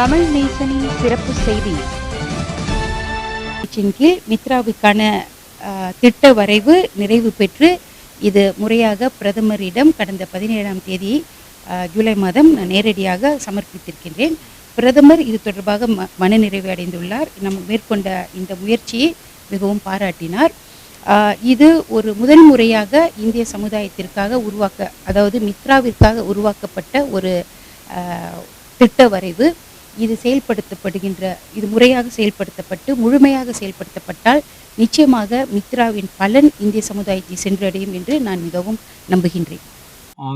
தமிழ் நேசனின் சிறப்பு செய்தி. கீழ் மித்ராவுக்கான திட்ட வரைவு நிறைவு பெற்று இது முறையாக பிரதமரிடம் கடந்த பதினேழாம் தேதி ஜூலை மாதம் நான் நேரடியாக சமர்ப்பித்திருக்கின்றேன். பிரதமர் இது தொடர்பாக ம மனநிறைவு அடைந்துள்ளார். நம் மேற்கொண்ட இந்த முயற்சியை மிகவும் பாராட்டினார். இது ஒரு முதல் முறையாக இந்திய சமுதாயத்திற்காக உருவாக்க அதாவது மித்ராவிற்காக உருவாக்கப்பட்ட ஒரு திட்ட வரைவு. இது செயல்படுத்தப்படுகின்ற இது முறையாக செயல்படுத்தப்பட்டு முழுமையாக செயல்படுத்தப்பட்டால் நிச்சயமாக மித்ராவின் பலன் இந்திய சமுதாயத்தை சென்றடையும் என்று நான் மிகவும் நம்புகின்றேன்.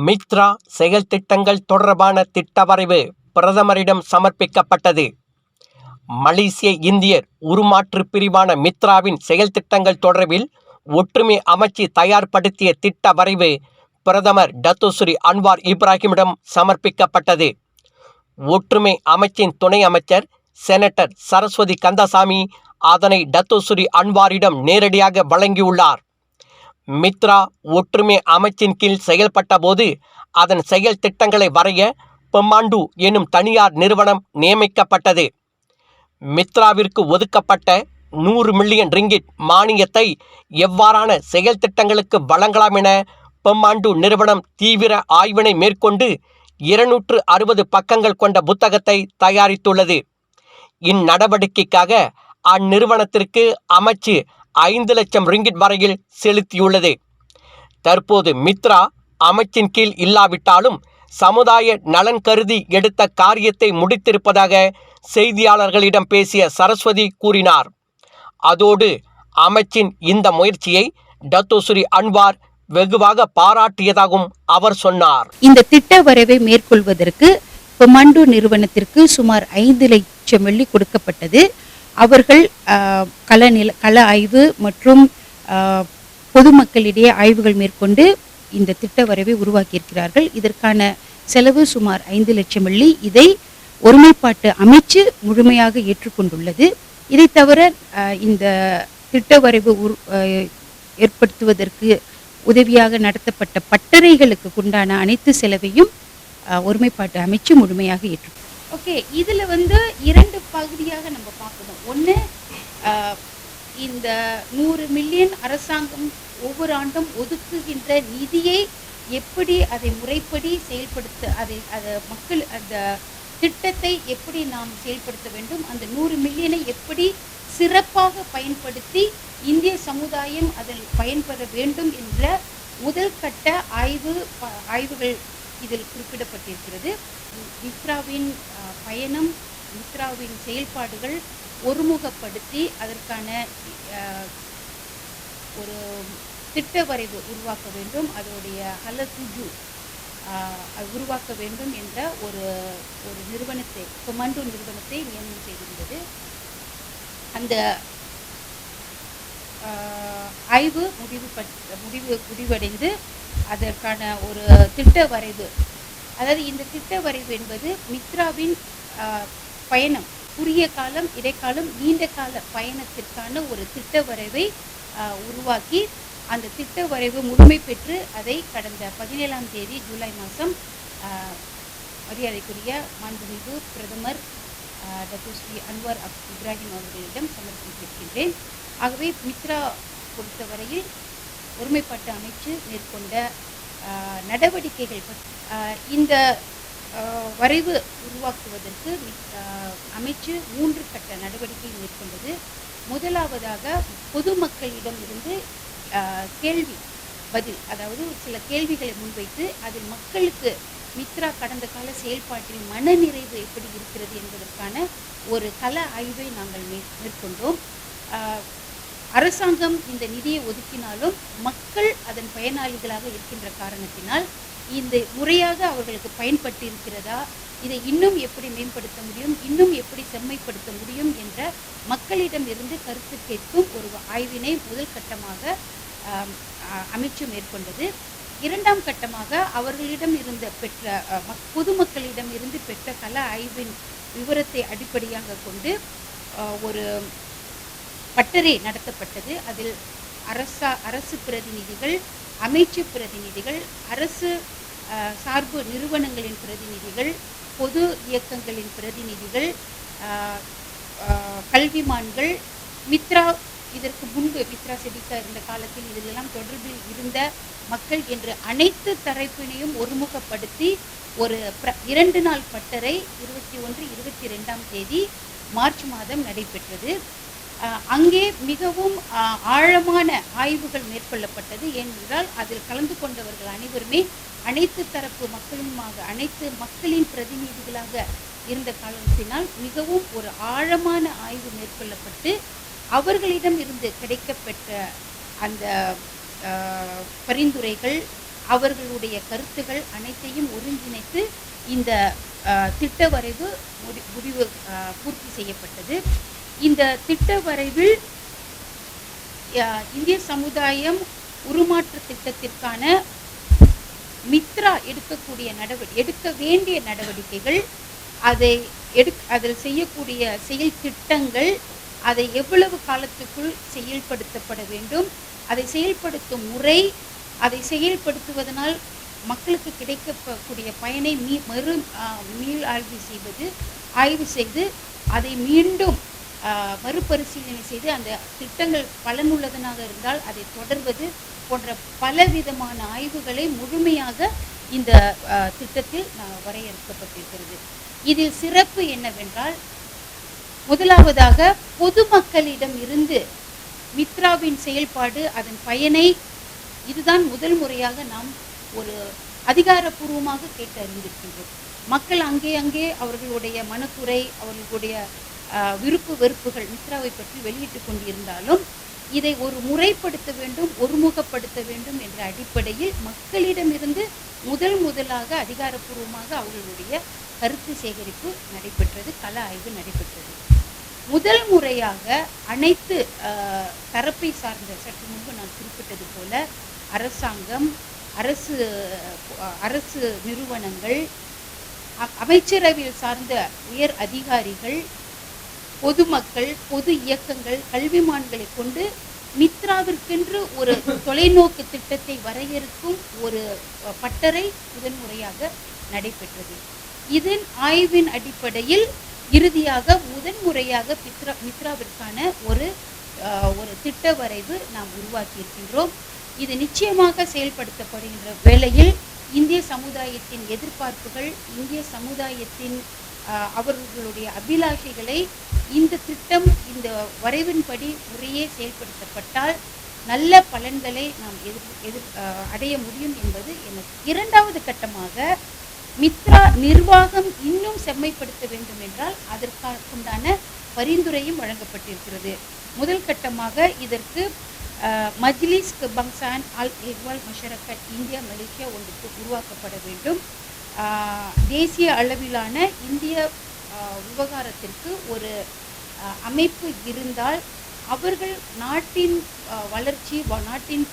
மித்ரா செயல் திட்டங்கள் தொடர்பான திட்டவரைவு பிரதமரிடம் சமர்ப்பிக்கப்பட்டது. மலேசிய இந்தியர் உருமாற்று பிரிவான மித்ராவின் செயல் திட்டங்கள் தொடர்பில் ஒற்றுமை அமைச்சு தயார்படுத்திய திட்ட வரைவு பிரதமர் டத்துஸ்ரீ அன்வார் இப்ராஹிமிடம் சமர்ப்பிக்கப்பட்டது. ஒற்றுமை அமைச்சின் துணை அமைச்சர் செனட்டர் சரஸ்வதி கந்தசாமி அதனை டத்தோசுரி அன்வாரிடம் நேரடியாக வழங்கியுள்ளார். மித்ரா ஒற்றுமை அமைச்சின் கீழ் செயல்பட்ட போது அதன் செயல் திட்டங்களை வரைய பெம்மாண்டு எனும் தனியார் நிறுவனம் நியமிக்கப்பட்டது. மித்ராவிற்கு ஒதுக்கப்பட்ட நூறு மில்லியன் ரிங்கிட் மானியத்தை எவ்வாறான செயல் திட்டங்களுக்கு வழங்கலாம் என பெம்மாண்டு நிறுவனம் தீவிர ஆய்வினை மேற்கொண்டு இருநூற்று அறுபது பக்கங்கள் கொண்ட புத்தகத்தை தயாரித்துள்ளது. இந்நடவடிக்கைக்காக அந்நிறுவனத்திற்கு அமைச்சு ஐந்து லட்சம் ரிங்கிட் வரையில் செலுத்தியுள்ளது. தற்போது மித்ரா அமைச்சின் கீழ் இல்லாவிட்டாலும் சமுதாய நலன் கருதி எடுத்த காரியத்தை முடித்திருப்பதாக செய்தியாளர்களிடம் பேசிய சரஸ்வதி கூறினார். அதோடு அமைச்சின் இந்த முயற்சியை டத்தோசுரி அன்வார் வெகுவாக பாராட்டியதாகவும் அவர் சொன்னார். இந்த திட்ட வரைவை மேற்கொள்வதற்கு பொமண்டு நிறுவனத்திற்கு சுமார் ஐந்து லட்சம் வெள்ளி கொடுக்கப்பட்டது. அவர்கள் ஆஹ், நில கள ஆய்வு மற்றும் ஆஹ், பொதுமக்களிடையே ஆய்வுகள் மேற்கொண்டு இந்த திட்ட வரைவை உருவாக்கியிருக்கிறார்கள். இதற்கான செலவு சுமார் ஐந்து லட்சம் வெள்ளி. இதை ஒருமைப்பாட்டு அமைச்சு முழுமையாக ஏற்றுக்கொண்டுள்ளது. இதை தவிர இந்த திட்ட வரைவு உரு ஏற்படுத்துவதற்கு உதவியாக நடத்தப்பட்ட பட்டறைகளுக்கு உண்டான அனைத்து செலவையும் ஒருமைப்பாட்டு அமைச்சு முழுமையாக ஏற்று ஓகே இதில் வந்து இரண்டு பகுதியாக நம்ம பார்க்கணும். ஒன்று இந்த நூறு மில்லியன் அரசாங்கம் ஒவ்வொரு ஆண்டும் ஒதுக்குகின்ற நிதியை எப்படி அதை முறைப்படி செயல்படுத்த அதை அதை மக்கள் அந்த திட்டத்தை எப்படி நாம் செயல்படுத்த வேண்டும் அந்த நூறு மில்லியனை எப்படி சிறப்பாக பயன்படுத்தி இந்திய சமுதாயம் அதில் பயன்பெற வேண்டும் என்ற முதல் கட்ட ஆய்வு ப- ஆய்வுகள் இதில் குறிப்பிடப்பட்டிருக்கிறது. மித்ராவின் பயணம் மித்ராவின் செயல்பாடுகள் ஒருமுகப்படுத்தி அதற்கான அஹ், ஒரு திட்ட வரைவு உருவாக்க வேண்டும். அதோடைய ஹலசுஜு அது உருவாக்க வேண்டும் என்ற ஒரு ஒரு நிறுவனத்தை கொமாண்டோ நிறுவனத்தை நியமனம் செய்திருந்தது. அந்த ஆய்வு முடிவு பட் முடிவு முடிவடைந்து அதற்கான ஒரு திட்ட வரைவு. அதாவது இந்த திட்ட வரைவு என்பது மித்ராவின் ஆஹ், பயணம் குறுகிய காலம் இடைக்காலம் நீண்ட கால பயணத்திற்கான ஒரு திட்ட வரைவை உருவாக்கி அந்த திட்ட வரைவு முழுமை பெற்று அதை கடந்த பதினேழாம் தேதி ஜூலை மாதம் மரியாதைக்குரிய மாண்புமிகு பிரதமர் டாக்டர் ஸ்ரீ அன்வர் அப் இப்ராஹிம் அவர்களிடம் சமர்ப்பித்திருக்கின்றேன் ஆகவே மித்ரா பொறுத்தவரையில் ஒருமைப்பாட்டு அமைச்சு மேற்கொண்ட நடவடிக்கைகள் இந்த வரைவு உருவாக்குவதற்கு அமைச்சு மூன்று கட்ட நடவடிக்கை மேற்கொண்டது. முதலாவதாக பொதுமக்களிடம் இருந்து கேள்வி பதில் அதாவது சில கேள்விகளை முன்வைத்து அதில் மக்களுக்கு மித்ரா கடந்த கால செயல்பாட்டில் மனநிறைவு எப்படி இருக்கிறது என்பதற்கான ஒரு கல ஆய்வை நாங்கள் மே மேற்கொண்டோம். அரசாங்கம் இந்த நிதியை ஒதுக்கினாலும் மக்கள் அதன் பயனாளிகளாக இருக்கின்ற காரணத்தினால் இந்த முறையாக அவர்களுக்கு பயன்பட்டு இருக்கிறதா? இதை இன்னும் எப்படி மேம்படுத்த முடியும்? இன்னும் எப்படி செம்மைப்படுத்த முடியும்? என்ற மக்களிடம் இருந்து கருத்து கேட்கும் ஒரு ஆய்வினை முதல் கட்டமாக அமைச்சு மேற்கொண்டது. இரண்டாம் கட்டமாக அவர்களிடம் இருந்த பெற்ற பொதுமக்களிடம் இருந்து பெற்ற கல ஆய்வின் விவரத்தை அடிப்படையாக கொண்டு ஒரு பட்டறை நடத்தப்பட்டது. அதில் அரசா அரசு பிரதிநிதிகள் அமைச்சு பிரதிநிதிகள் அரசு சார்பு நிறுவனங்களின் பிரதிநிதிகள் பொது இயக்கங்களின் பிரதிநிதிகள் கல்விமான்கள் மித்ரா இதற்கு முன்பு மித்ரா செடிக்கா இருந்த காலத்தில் இதிலெல்லாம் தொடர்பில் இருந்த மக்கள் என்று அனைத்து தரப்பினையும் ஒருமுகப்படுத்தி ஒரு பிர- இரண்டு நாள் பட்டறை இருபத்தி ஒன்று இருபத்தி ரெண்டாம் தேதி மார்ச் மாதம் நடைபெற்றது. அங்கே மிகவும் ஆஹ், ஆழமான ஆய்வுகள் மேற்கொள்ளப்பட்டது. ஏனென்றால் அதில் கலந்து கொண்டவர்கள் அனைவருமே அனைத்து தரப்பு மக்களுமாக அனைத்து மக்களின் பிரதிநிதிகளாக இருந்த காரணத்தினால் மிகவும் ஒரு ஆழமான ஆய்வு மேற்கொள்ளப்பட்டு அவர்களிடம் இருந்து கிடைக்கப்பெற்ற அந்த ஆஹ், பரிந்துரைகள் அவர்களுடைய கருத்துகள் அனைத்தையும் ஒருங்கிணைத்து இந்த ஆஹ், திட்ட வரைவு முடி- முடிவு பூர்த்தி செய்யப்பட்டது. இந்த திட்ட வரைவில் இந்திய சமுதாயம் உருமாற்ற திட்டத்திற்கான மித்ரா எடுக்கக்கூடிய நடவடிக்கை எடுக்க வேண்டிய நடவடிக்கைகள் அதை எடுக் அதில் செய்யக்கூடிய செயல் திட்டங்கள் அதை எவ்வளவு காலத்துக்குள் செயல்படுத்தப்பட வேண்டும் அதை செயல்படுத்தும் முறை அதை செயல்படுத்துவதனால் மக்களுக்கு கிடைக்கக்கூடிய பயனை மீ மறு மீள் ஆய்வு செய்வது ஆய்வு செய்து அதை மீண்டும் மறுபரிசீலனை செய்து அந்த திட்டங்கள் பலனுள்ளதனாக இருந்தால் அதை தொடர்வது போன்ற பலவிதமான ஆய்வுகளை முழுமையாக இந்த திட்டத்தில் வரையறுக்கப்பட்டிருக்கிறது. இதில் சிறப்பு என்னவென்றால் முதலாவதாக பொதுமக்களிடம் இருந்து மித்ராவின் செயல்பாடு அதன் பயனை இதுதான் முதல் முறையாக நாம் ஒரு அதிகாரப்பூர்வமாக கேட்டு அறிந்திருக்கின்றோம் மக்கள் அங்கே அங்கே அவர்களுடைய மனக்குறை அவர்களுடைய விருப்பு வெறுப்புகள் மித்ராவை பற்றி வெளியிட்டு கொண்டிருந்தாலும் இதை ஒரு முறைப்படுத்த வேண்டும் ஒருமுகப்படுத்த வேண்டும் என்ற அடிப்படையில் மக்களிடமிருந்து முதல் முதலாக அதிகாரப்பூர்வமாக அவர்களுடைய கருத்து சேகரிப்பு நடைபெற்றது கள ஆய்வு நடைபெற்றது. முதல் முறையாக அனைத்து ஆஹ், தரப்பை சார்ந்த சற்று முன்பு நான் குறிப்பிட்டது போல அரசாங்கம் அரசு அரசு நிறுவனங்கள் அமைச்சரவையில் சார்ந்த உயர் அதிகாரிகள் பொதுமக்கள் பொது இயக்கங்கள் கல்விமான்களை கொண்டு மித்ராவிற்கென்று ஒரு தொலைநோக்கு திட்டத்தை வரையறுக்கும் ஒரு பட்டறை பட்டறை முதன்முறையாக நடைபெற்றது. இதன் ஆய்வின் அடிப்படையில் இறுதியாக முதன்முறையாக மித்ரா மித்ராவிற்கான ஒரு அஹ், ஒரு திட்ட வரைவு நாம் உருவாக்கி இருக்கின்றோம் இது நிச்சயமாக செயல்படுத்தப்படுகின்ற வேளையில் இந்திய சமுதாயத்தின் எதிர்பார்ப்புகள் இந்திய சமுதாயத்தின் ஆஹ், அவர்களுடைய அபிலாஷைகளை இந்த திட்டம் இந்த வரைவின்படி முறையே செயல்படுத்தப்பட்டால் நல்ல பலன்களை நாம் எதிர் எதிர் அடைய முடியும் என்பது எனக்கு இரண்டாவது கட்டமாக மித்ரா நிர்வாகம் இன்னும் செம்மைப்படுத்த வேண்டும் என்றால் அதற்குண்டான பரிந்துரையும் வழங்கப்பட்டிருக்கிறது. முதல் கட்டமாக இதற்கு மஜ்லிஸ் பங்சான் அல் இக்வால் மஷரக்கட் இந்தியா மலேசியா ஒன்றுக்கு உருவாக்கப்பட வேண்டும். தேசிய அளவிலான இந்திய விவகாரத்திற்கு ஒரு அமைப்பு இருந்தால் அவர்கள் நாட்டின் வளர்ச்சி நாட்டின்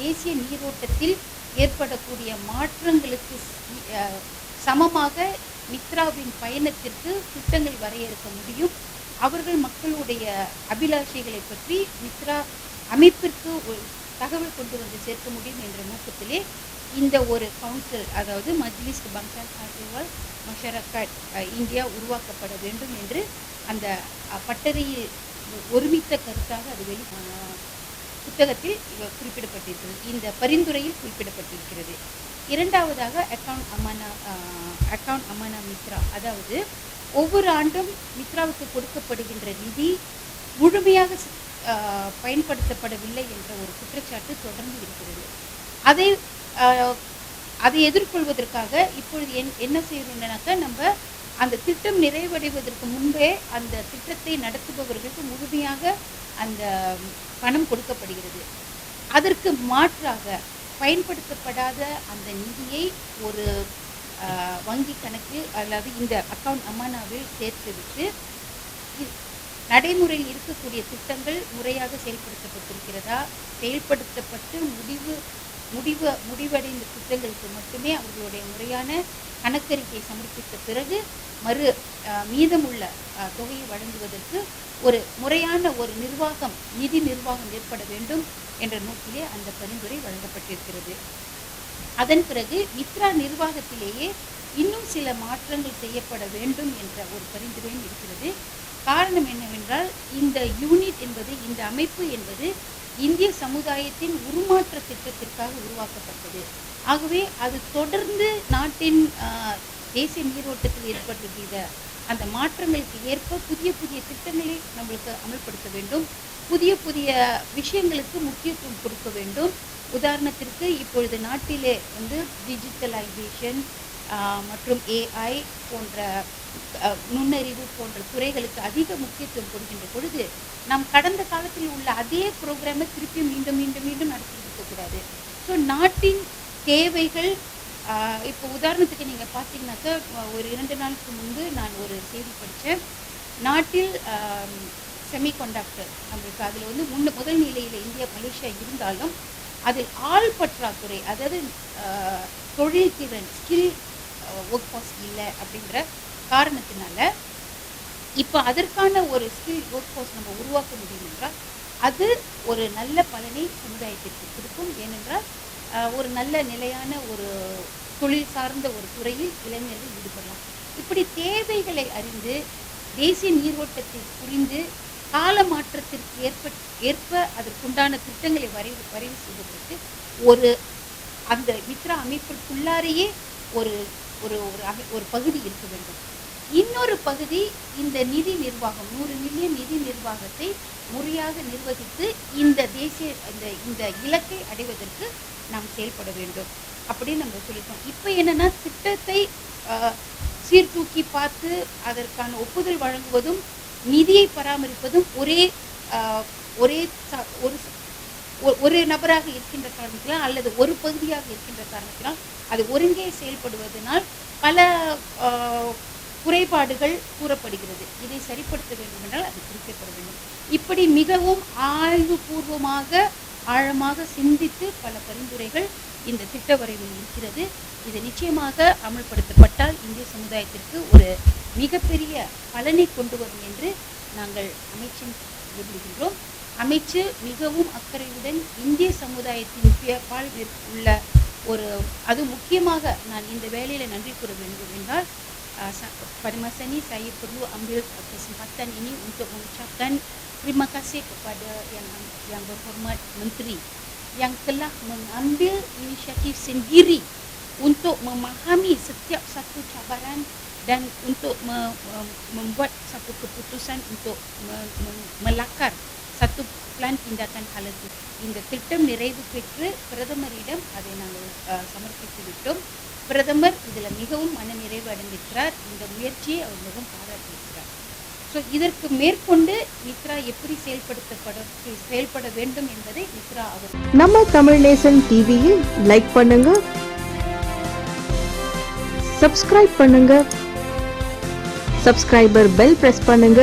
தேசிய நீரோட்டத்தில் ஏற்படக்கூடிய மாற்றங்களுக்கு சமமாக மித்ராவின் பயணத்திற்கு திட்டங்கள் வரையறுக்க முடியும். அவர்கள் மக்களுடைய அபிலாஷைகளை பற்றி மித்ரா அமைப்பிற்கு ஒரு தகவல் கொண்டு வந்து சேர்க்க முடியும் என்ற நோக்கத்திலே இந்த ஒரு கவுன்சில் அதாவது மஜ்லிஸ் பங்கால் ஆர்டிவால் மஷரக்கட் இந்தியா உருவாக்கப்பட வேண்டும் என்று அந்த பட்டறையில் ஒருமித்த கருத்தாக அது வெளி புத்தகத்தில் குறிப்பிடப்பட்டிருக்கிறது. இந்த பரிந்துரையில் குறிப்பிடப்பட்டிருக்கிறது. இரண்டாவதாக அக்கவுண்ட் அமானா அக்கவுண்ட் அமானா மித்ரா அதாவது ஒவ்வொரு ஆண்டும் மித்ராவுக்கு கொடுக்கப்படுகின்ற நிதி முழுமையாக பயன்படுத்தப்படவில்லை என்ற ஒரு குற்றச்சாட்டு தொடர்ந்து இருக்கிறது. அதை ஆஹ், அதை எதிர்கொள்வதற்காக இப்பொழுது என் என்ன செய்யணும்னாக்கா நம்ம அந்த திட்டம் நிறைவடைவதற்கு முன்பே அந்த திட்டத்தை நடத்துபவர்களுக்கு முழுமையாக அந்த பணம் கொடுக்கப்படுகிறது. அதற்கு மாற்றாக பயன்படுத்தப்படாத அந்த நிதியை ஒரு வங்கி கணக்கு அல்லது இந்த அக்கௌண்ட் அமானாவில் சேர்த்துவிட்டு நடைமுறையில் இருக்கக்கூடிய திட்டங்கள் முறையாக செயல்படுத்தப்பட்டிருக்கிறதா செயல்படுத்தப்பட்டு முடிவு முடிவு முடிவடைந்த திட்டங்களுக்கு மட்டுமே அவர்களுடைய முறையான கணக்கறிக்கை சமர்ப்பித்த பிறகு மறு அஹ், மீதமுள்ள தொகையை வழங்குவதற்கு ஒரு முறையான ஒரு நிர்வாகம் நிதி நிர்வாகம் ஏற்பட வேண்டும் என்ற நோக்கிலே அந்த பரிந்துரை வழங்கப்பட்டிருக்கிறது. அதன் பிறகு மித்ரா நிர்வாகத்திலேயே இன்னும் சில மாற்றங்கள் செய்யப்பட வேண்டும் என்ற ஒரு பரிந்துரையும் இருக்கிறது. காரணம் என்னவென்றால் இந்த யூனிட் என்பது இந்த அமைப்பு என்பது இந்திய சமுதாயத்தின் உருமாற்ற திட்டத்திற்காக உருவாக்கப்பட்டது. ஆகவே அது தொடர்ந்து நாட்டின் தேசிய நீரோட்டத்தில் ஏற்பட்டிருக்கிற அந்த மாற்றங்களுக்கு ஏற்ப புதிய புதிய திட்டங்களை நம்மளுக்கு அமல்படுத்த வேண்டும். புதிய புதிய விஷயங்களுக்கு முக்கியத்துவம் கொடுக்க வேண்டும். உதாரணத்திற்கு இப்பொழுது நாட்டிலே வந்து டிஜிட்டலைசேஷன் மற்றும் ஏஐ போன்ற நுண்ணறிவு போன்ற துறைகளுக்கு அதிக முக்கியத்துவம் கொடுக்கின்ற பொழுது நாம் கடந்த காலத்தில் உள்ள அதே ப்ரோக்ராமை திருப்பி மீண்டும் மீண்டும் மீண்டும் நடத்திட்டு இருக்கக்கூடாது ஸோ நாட்டின் தேவைகள் இப்போ உதாரணத்துக்கு நீங்கள் பார்த்தீங்கன்னாக்கா ஒரு இரண்டு நாளுக்கு முன்பு நான் ஒரு செய்தி படித்தேன். நாட்டில் செமிகண்டக்டர் நம்மளுக்கு அதில் வந்து முன்ன முதல் நிலையில் இந்தியா மலேசியா இருந்தாலும் அதில் ஆள் பற்றாக்குறை அதாவது தொழில் திறன் ஸ்கில் ஒர்க் ஃபோர்ஸ் இல்லை அப்படிங்கிற காரணத்தினால இப்போ அதற்கான ஒரு ஸ்கில் ஒர்க் ஃபோர்ஸ் நம்ம உருவாக்க முடியும் என்றால் அது ஒரு நல்ல பலனை சமுதாயத்திற்கு கொடுக்கும். ஏனென்றால் ஒரு நல்ல நிலையான ஒரு தொழில் சார்ந்த ஒரு துறையில் இளைஞர்கள் ஈடுபடலாம். இப்படி தேவைகளை அறிந்து தேசிய நீரோட்டத்தை புரிந்து கால மாற்றத்திற்கு ஏற்ப ஏற்ப அதற்குண்டான திட்டங்களை வரைவு வரைவு செய்வதற்கு ஒரு அந்த மித்ரா அமைப்பிற்குள்ளாரையே ஒரு ஒரு ஒரு ஒரு பகுதி இருக்க வேண்டும். இன்னொரு பகுதி இந்த நிதி நிர்வாகம் நூறு மில்லியன் நிதி நிர்வாகத்தை முறையாக நிர்வகித்து இந்த தேசிய இந்த இந்த இலக்கை அடைவதற்கு நாம் செயல்பட வேண்டும் அப்படின்னு நம்ம சொல்லிட்டோம். இப்போ என்னன்னா திட்டத்தை ஆஹ், சீர்தூக்கி பார்த்து அதற்கான ஒப்புதல் வழங்குவதும் நிதியை பராமரிப்பதும் ஒரே ஆஹ், ஒரே ஒரு ஒரு நபராக இருக்கின்ற காரணத்தினால் அல்லது ஒரு பகுதியாக இருக்கின்ற காரணத்தினால் அது ஒருங்கே செயல்படுவதனால் பல குறைபாடுகள் கூறப்படுகிறது. இதை சரிப்படுத்த வேண்டும் என்றால் அது குறிக்கப்பட வேண்டும். இப்படி மிகவும் ஆய்வுபூர்வமாக ஆழமாக சிந்தித்து பல பரிந்துரைகள் இந்த திட்ட வரைவில் இருக்கிறது. இது நிச்சயமாக அமல்படுத்தப்பட்டால் இந்திய சமுதாயத்திற்கு ஒரு மிகப்பெரிய பலனை கொண்டு வரும் என்று நாங்கள் அமைச்சின் விரும்புகின்றோம். அமைச்சு மிகவும் அக்கறையுடன் இந்திய சமுதாயத்தின் பே- பால் மேற்- உள்ள ஒரு அது முக்கியமாக நான் இந்த வேலையில் நன்றி கூற வேண்டும் என்றால் uh, sa- pada masa ini saya perlu ambil uh, kesempatan ini untuk mengucapkan terima kasih kepada yang yang berhormat menteri yang telah mengambil inisiatif sendiri untuk memahami setiap satu cabaran dan untuk me- me- membuat satu keputusan untuk me- me- melakar சத்து plan tindakan hala இந்த திட்டம் நிறைவு பெற்று பிரதமரிடம் அதை நாங்கள் சமர்ப்பித்து விட்டோம் பிரதமர் இதில் மிகவும் மன நிறைவு அடைந்திருக்கிறார். இந்த முயற்சியை அவர் மிகவும் பாராட்டியிருக்கிறார். ஸோ இதற்கு மேற்கொண்டு மித்ரா எப்படி செயல்படுத்தப்பட செயல்பட வேண்டும் என்பதை மித்ரா அவர் நம்ம தமிழ் நேசன் டிவியை லைக் பண்ணுங்க. சப்ஸ்கிரைப் பண்ணுங்க. சப்ஸ்கிரைபர் பெல் பிரஸ் பண்ணுங்க.